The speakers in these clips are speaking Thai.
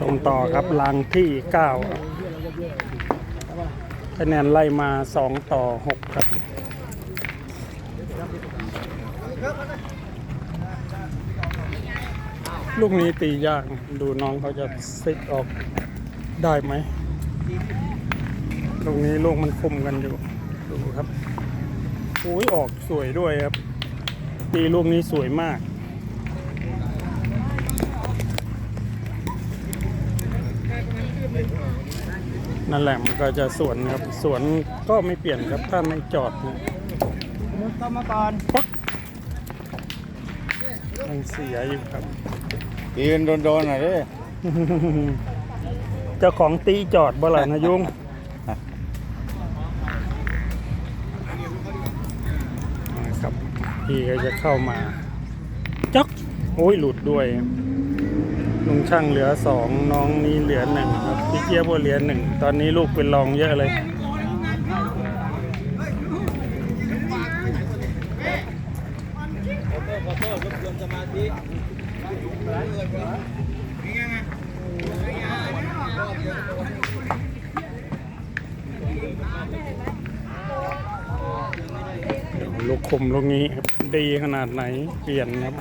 ชมต่อครับลังที่เก้าคะแนนไล่มาสองต่อหกครับลูกนี้ตียากดูน้องเขาจะซิกออกได้ไหมลูกนี้ลูกมันคุมกันอยู่ ดูครับโอ้ยออกสวยด้วยครับ ตีลูกนี้สวยมาก นั่นแหละมันก็จะสวนครับ สวนก็ไม่เปลี่ยนครับ ถ้าไม่จอดนะเข้ามาก่อนปักยังเสียอยู่ครับยืนโดนๆหน่อยดิเจ้าของตีจอดบ่ล่ะนะยุงนะครับพี่ก็จะเข้ามาจ๊อกโอ้ยหลุดด้วย ลุงช่างเหลือสองน้องนี้เหลือหนึ่งครับพี่เจี๊ยบก็เหลือหนึ่งตอนนี้ลูกเป็นรองเยอะเลยลูกคมลูกนี้ครับดีขนาดไหนเปลี่ยนครับ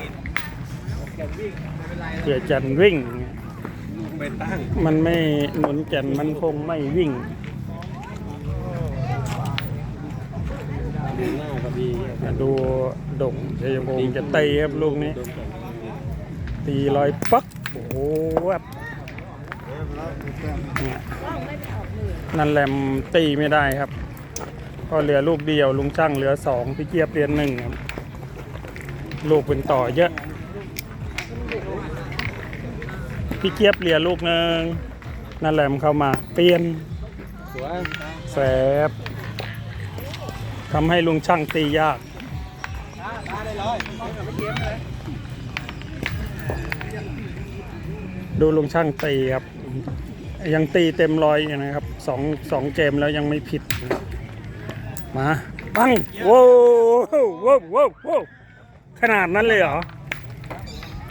เผื่อจันวิ่งไปตั้งมันไม่หนุนแก่นมันคงไม่วิ่งหน้าก็ดีมาดูดงชัยพงศ์จะตีครับลูกนี้ ตีลอยปักโอ้โหแบบเนี่ยนั่นแหลมตีไม่ได้ครับ ก็เหลือลูกเดียวลุงช่างเหลือสองพี่เจี๊ยบเรียนหนึ่งครับ ลูกเป็นต่อเยอะ พี่เจี๊ยบเหลือลูกหนึ่งนั่นแหละมเข้ามา เปลี่ยนแสบทำให้ลุงช่างตียากดูลุงช่างตีครับ ยังตีเต็มรอยอยู่นะครับสองสองเกมแล้วยังไม่ผิดนะมาปังโว้โว้วโว้วโว้วขนาดนั้นเลยเหรอ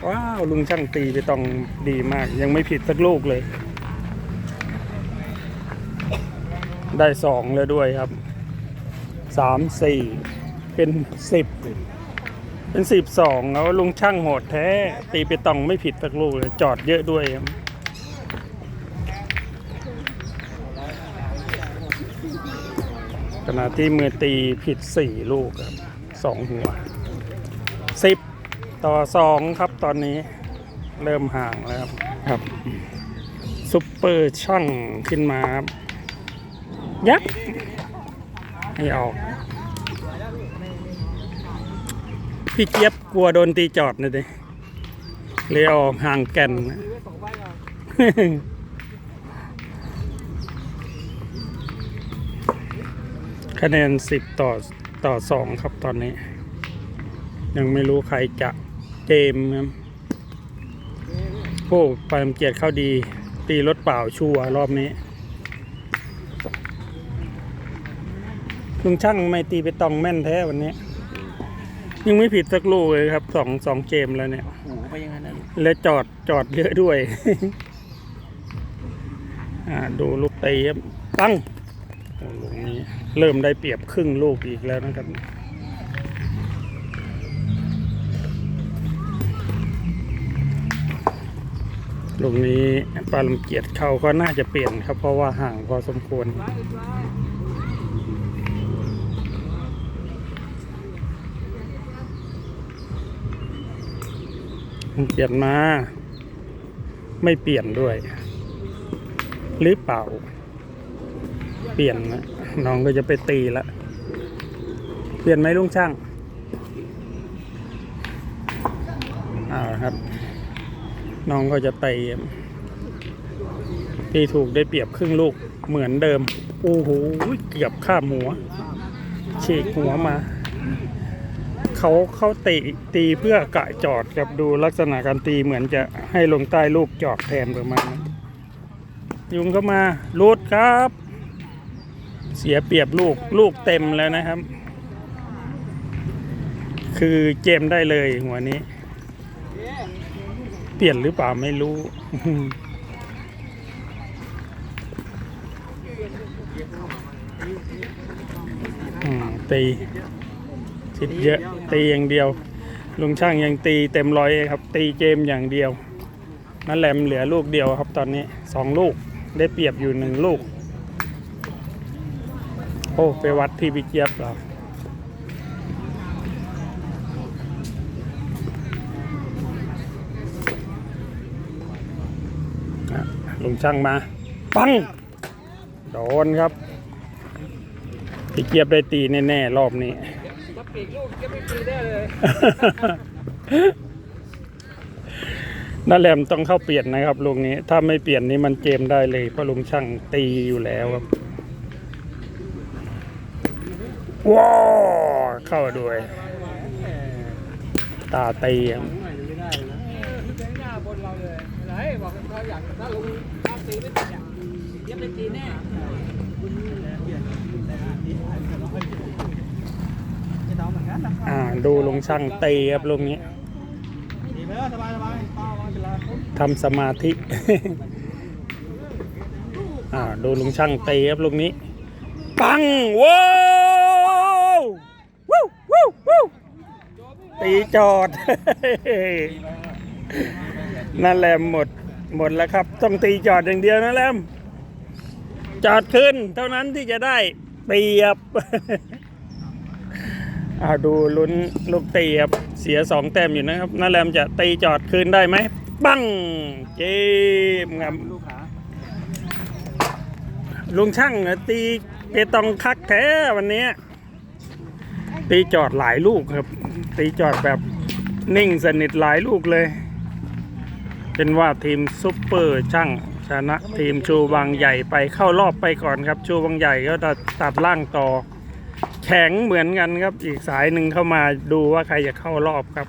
ว้าว ลุงช่างตีไปตองดีมาก ยังไม่ผิดสักลูกเลย ได้สองแล้วด้วยครับสามสี่เป็นสิบเป็นสิบสองแล้วลุงช่างโหดแท้ ตีไปตองไม่ผิดสักลูกเลยจอดเยอะด้วยครับขณะที่มือตีผิดสี่ลูกครับสองหัวสิบ ต่อสองครับตอนนี้เริ่มห่างแล้วครับครับซุปเปอร์ช่างขึ้นมาครับยักษ์ให้ออก พี่เจี๊ยบกลัวโดนตีจอดนะดิเลยออกห่างแก่นนะคะแนนสิบต่อต่อสองครับตอนนี้ ยังไม่รู้ใครจะ เกมครับโอ้ปามเกียรติเข้าดี ตีรถเปล่าชัวร์รอบนี้ลุงช่างไม่ตีไปตองแม่นแท้วันนี้ ยังไม่ผิดสักลูกเลยครับสองสองเกมแล้วเนี่ยหูไปยังไงนั่นและจอดจอดเยอะด้วย อ่าดูลูกตีครับ ตั้งโอ้ลูกนี้เริ่มได้เปรียบครึ่งลูกอีกแล้วนะครับ ลูกนี้ปลาลมเกียรติเขาก็น่าจะเปลี่ยนครับ เพราะว่าห่างพอสมควร เปลี่ยนมา ไม่เปลี่ยนด้วย หรือเปล่า เปลี่ยนนะน้องก็จะไปตีละ เปลี่ยนไหมลุงช่างอ้าวครับ น้องก็จะตีตีถูกได้เปรียบครึ่งลูกเหมือนเดิม โอ้โหเกือบข้ามหัวฉีกหัวมา เขาเขาตีตีเพื่อกะจอดครับดูลักษณะการตีเหมือนจะให้ลงใต้ลูกจอดแทนประมาณนั้นยุงเข้ามาลูดครับ เสียเปรียบลูกลูกเต็มแล้วนะครับ คือเจมได้เลยหัวนี้ เปลี่ยนหรือเปล่าไม่รู้ ตีชิดเยอะ ตีอย่างเดียว ลุงช่างยังตีเต็มร้อยครับ ตีเกมอย่างเดียวนั่นแหลมเหลือลูกเดียวครับตอนนี้สองลูกได้เปรียบอยู่หนึ่งลูก โอ้ไปวัดที่พิเกียบเหรอ ลุงช่างมา ปัง โดนครับพี่เจี๊ยบได้ตีแน่ๆรอบนี้ถ้าปีกลูกจะไม่ปีได้เลย นั่นแหลมต้องเข้าเปลี่ยนนะครับลุงนี้ ถ้าไม่เปลี่ยนนี่มันเกมได้เลยเพราะลุงช่างตีอยู่แล้วครับว้าเข้าด้วย ตาตีครับงหน้าบนเรา ยบอกเขาอยากถ้าลุงถ้าตีไม่ติดอะเดี๋ยวไปตีแน่อ่าดูลุงช่างตีครับลุงนี้ทำสมาธิ อ่าดูลุงช่างตีครับลุงนี้ ปังว้าววู้วู้วู้ตีจอด นั่นแหละหมดหมดแล้วครับ ต้องตีจอดอย่างเดียวนะแลมจอดขึ้น เท่านั้นที่จะได้เปรียบอาดูลุ้นลูกตีครับเสียสองแต้มอยู่นะครับนั่นแหลมจะตีจอดคืนได้ไหมปังเกมครับลุงช่างน่ะตีเปตองคักแท้วันนี้ ตีจอดหลายลูกครับ ตีจอดแบบนิ่งสนิทหลายลูกเลย เป็นว่าทีมซุปเปอร์ช่างชนะทีมชูวังใหญ่ไปเข้ารอบไปก่อนครับชูวังใหญ่ก็จะตัดล่างต่อ แข็งเหมือนกันครับอีกสายหนึ่งเข้ามาดูว่าใครจะเข้ารอบครับ